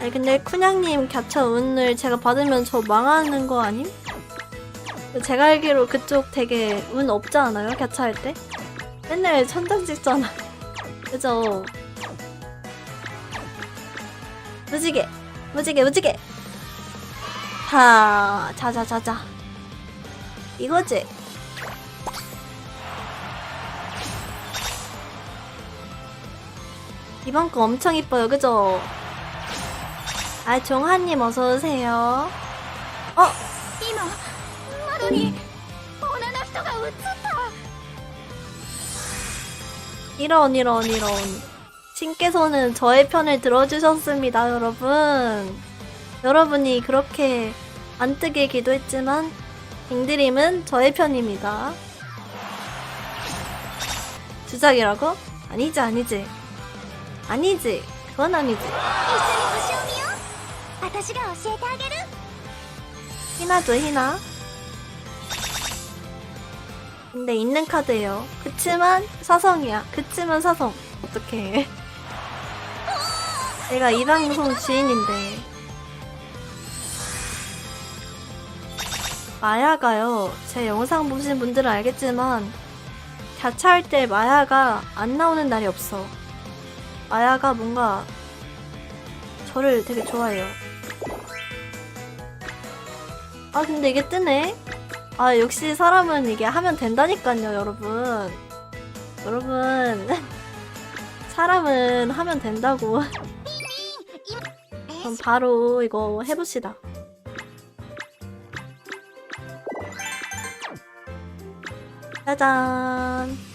아니 근데 쿤양님 갸차 운을 제가 받으면 저 망하는 거 아님? 제가 알기로 그쪽 되게 운 없지 않아요? 갸차 할 때? 맨날 천장 찍잖아. 그죠? 무지개! 무지개, 무지개! 하, 자자자자. 이거지? 이번 거 엄청 이뻐요, 그죠? 아, 종한님, 어서오세요. 어? 이런, 이런, 이런. 신께서는 저의 편을 들어주셨습니다, 여러분. 여러분이 그렇게 안 뜨게 기도했지만, 빙드림은 저의 편입니다. 주작이라고? 아니지, 아니지. 아니지. 그건 아니지. 一緒に星を見よう私が教えてあげる 희나죠, 희나. 근데 있는 카드예요. 그치만 사성이야. 그치만 사성. 어떡해. 내가 이 방송 주인인데. 마야가요. 제 영상 보신 분들은 알겠지만 갸차할 때 마야가 안 나오는 날이 없어. 마야가 뭔가 저를 되게 좋아해요. 아 근데 이게 뜨네? 아 역시 사람은 이게 하면 된다니까요 여러분. 여러분 사람은 하면 된다고. 그럼 바로 이거 해봅시다. 짜잔